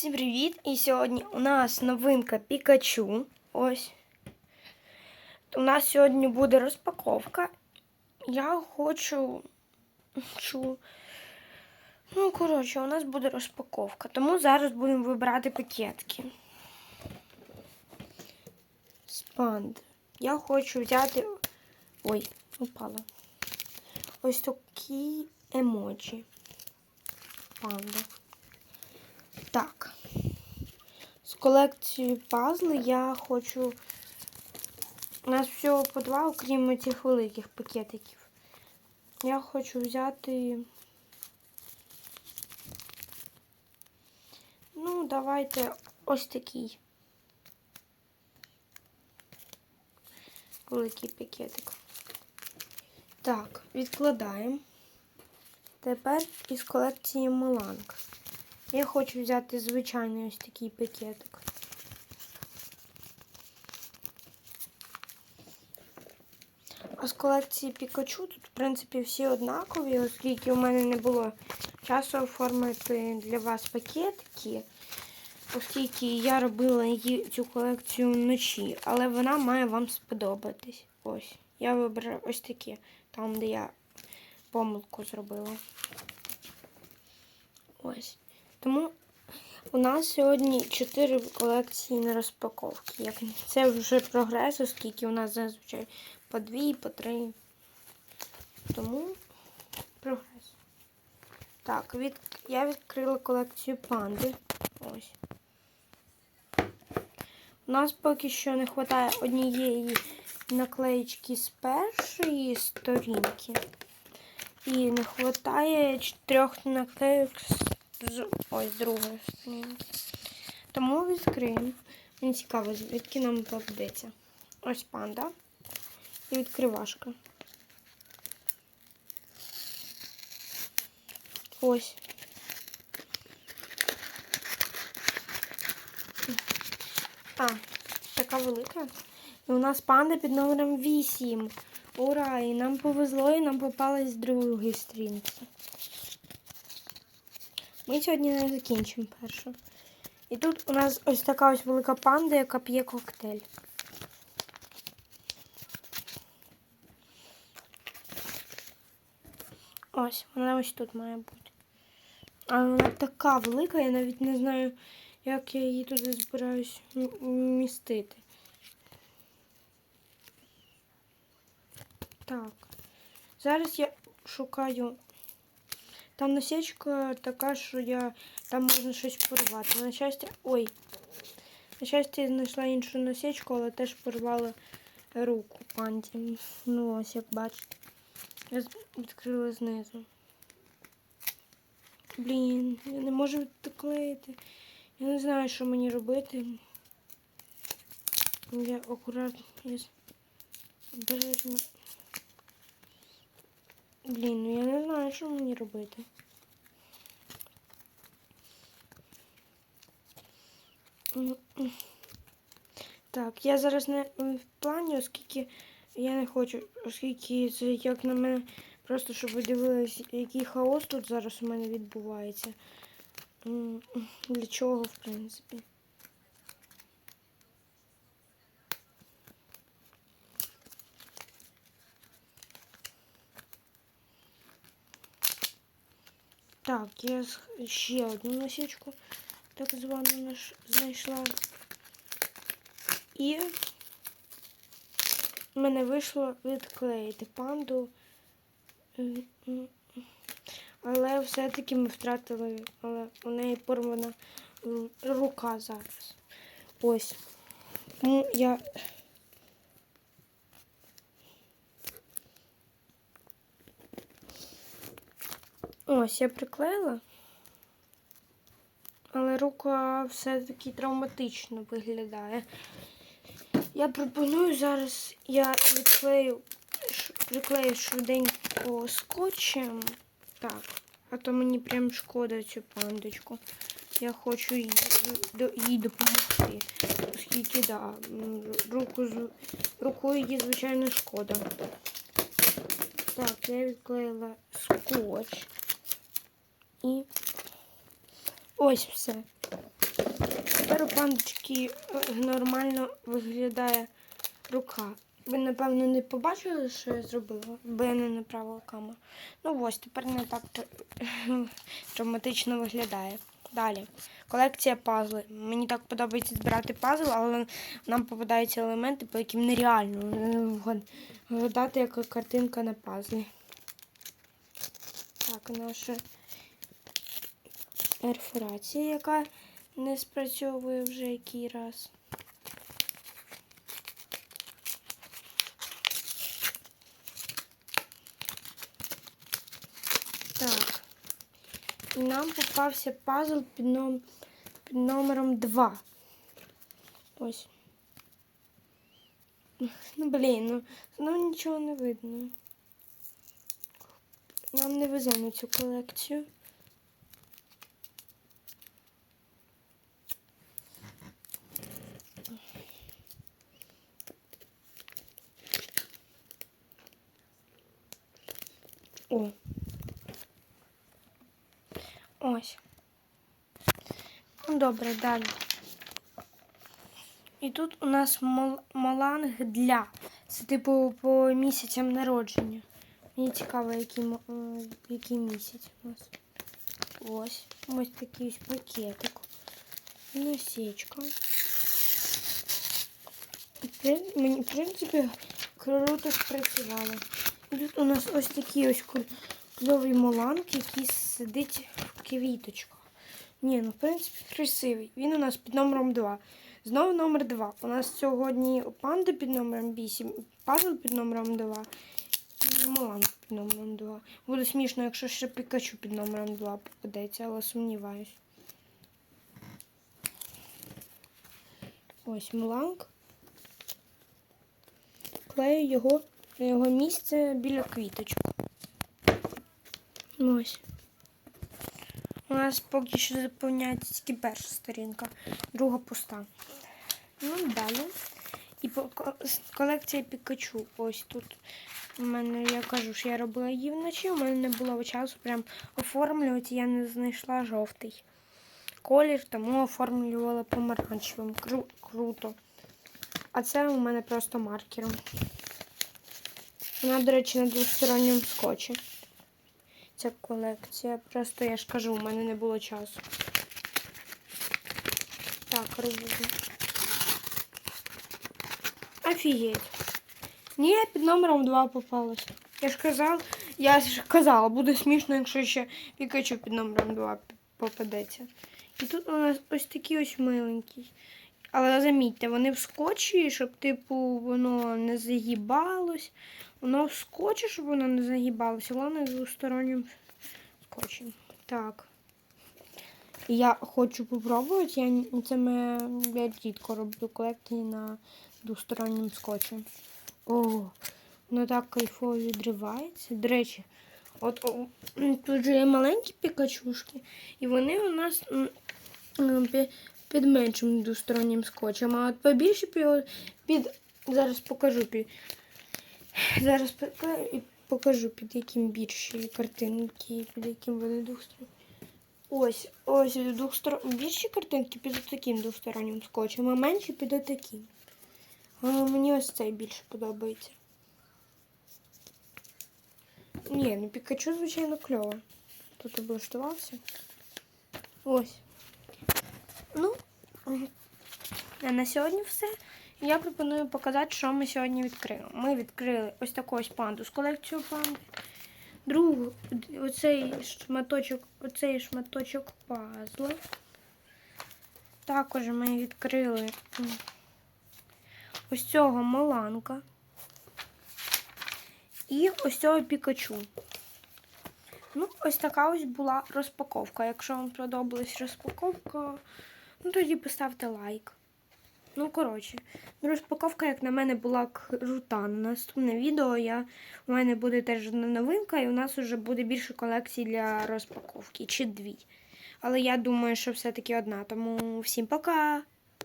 Всім привіт! І сьогодні у нас новинка Пікачу. Ось. У нас сьогодні буде розпаковка. Я хочу. Чу... Ну, коротше, у нас буде розпаковка. Тому зараз будемо вибирати пакетки. Спанд. Я хочу взяти. Ой, упала. Ось такі емоджі. Панда. Так. З колекції пазли я хочу. У нас всього по два, окрім цих великих пакетиків. Я хочу взяти. Ну, давайте ось такий. Великий пакетик. Так, відкладаємо. Тепер із колекції Меланг. Я хочу взяти звичайний ось такий пакетик. А з колекції Пікачу тут, в принципі, всі однакові, оскільки у мене не було часу оформити для вас пакетики, оскільки я робила її цю колекцію вночі, але вона має вам сподобатись. Ось. Я вибрала ось такі, там, де я помилку зробила. Ось. Тому у нас сьогодні 4 колекції на розпаковки. Як Це вже прогрес, оскільки у нас зазвичай по 2, по 3. Тому прогрес. Так, від... я відкрила колекцію панди. Ось. У нас поки що не вистачає однієї наклеїчки з першої сторінки. І не вистачає чотирьох наклеїк з ось з другої сторінки. Тому відкриємо. Мені цікаво, звідки нам попадеться. Ось панда і відкривашка. Ось. А, така велика. І у нас панда під номером 8. Ура! І нам повезло, і нам попалась з другої сторінки. Ми сьогодні не закінчимо першу. І тут у нас ось така ось велика панда, яка п'є коктейль. Ось, вона ось тут має бути. А вона така велика, я навіть не знаю, як я її туди збираюсь містити. Так. Зараз я шукаю. Там насічка така, що я там можна щось порвати. На щастя, ой. На щастя, я знайшла іншу насічку, але теж порвала руку панді. Ну ось, як бачите. Я відкрила знизу. Блін, я не можу відклеїти. Я не знаю, що мені робити. Я акуратно обережно. Блін, ну я не знаю, що мені робити. Так, я зараз не в плані, оскільки я не хочу, оскільки це як на мене, просто щоб ви дивились, який хаос тут зараз у мене відбувається. Для чого, в принципі? Так, я ще одну носічку так звану знайшла. І в мене вийшло відклеїти панду. Але все-таки ми втратили, але у неї порвана рука зараз. Ось. Ну, я Ось я приклеїла, але рука все-таки травматично виглядає. Я пропоную зараз, я відклею, приклею швиденько скотчем. Так, а то мені прям шкода цю пандочку. Я хочу їй, допомогти. Оскільки, да, руку, рукою її, звичайно, шкода. Так, я відклеїла скотч. І ось все. тепер у пандочки е, нормально виглядає рука. Ви, напевно, не побачили, що я зробила, бо я не направила камеру. Ну ось, тепер не так травматично виглядає. Далі. Колекція пазли. Мені так подобається збирати пазл, але нам попадаються елементи, по яким нереально е, вгадати, як картинка на пазлі. Так, наша перфорація, яка не спрацьовує вже який раз. Так. І нам попався пазл під, ном... під номером 2. Ось. Ну, блін, ну знову нічого не видно. Нам не везе на цю колекцію. О. Ось. Ну, добре, далі. І тут у нас моланг для. Це типу по місяцям народження. Мені цікаво, який, який місяць у нас. Ось. Ось такий ось пакетик. Насічка. І Мені, в принципі, круто спрацювало. Тут у нас ось такий ось кльовий моланг, який сидить в квіточках. Ні, ну в принципі красивий. Він у нас під номером 2. Знову номер 2. У нас сьогодні панда під номером 8, пазл під номером 2 і Моланг під номером 2. Буде смішно, якщо ще Пікачу під номером 2 попадеться, але сумніваюсь. Ось Моланг. Клею його його місце біля квіточок. Ось. У нас поки що заповняється тільки перша сторінка, друга пуста. Ну, далі. І колекція Пікачу. Ось тут у мене, я кажу, що я робила її вночі, у мене не було часу прям оформлювати, я не знайшла жовтий колір, тому оформлювала помаранчевим. Кру- круто. А це у мене просто маркером. Вона, до речі, на двосторонньому скотчі. Ця колекція. Просто я ж кажу, у мене не було часу. Так, роблю. Офігеть. Ні, під номером 2 попалось. Я ж казав, я ж казала, буде смішно, якщо ще Пікачу під номером 2 попадеться. І тут у нас ось такий ось миленький. Але замітьте, вони в скотчі, щоб, типу, воно не загибалось. Воно в скотчі, щоб воно не загибалося, воно двостороннім скотчем. Так. Я хочу попробувати. Я, це ми, я рідко роблю колекції на двостороннім скотчі. О, воно так кайфово відривається. До речі, от о, тут же є маленькі пікачушки, і вони у нас під меншим двостороннім скотчем. А от побільше пі- під. Зараз покажу під. Зараз покажу, під яким більші картинки, під яким вони двосторонні. Ось, ось двохстор... більші картинки під таким двостороннім скотчем, а менші під таким. Мені ось цей більше подобається. Ні, ну Пікачу, звичайно, кльово. Тут облаштувався. Ось. Ну, а на сьогодні все. Я пропоную показати, що ми сьогодні відкрили. Ми відкрили ось таку ось панду з колекцією панди. Другу, оцей шматочок, оцей шматочок пазла. Також ми відкрили ось цього маланка. І ось цього пікачу. Ну, ось така ось була розпаковка. Якщо вам сподобалась розпаковка, ну тоді поставте лайк. Ну, коротше, розпаковка, як на мене, була крута. На наступне відео я, у мене буде теж новинка, і у нас вже буде більше колекцій для розпаковки, чи дві. Але я думаю, що все-таки одна. Тому всім пока!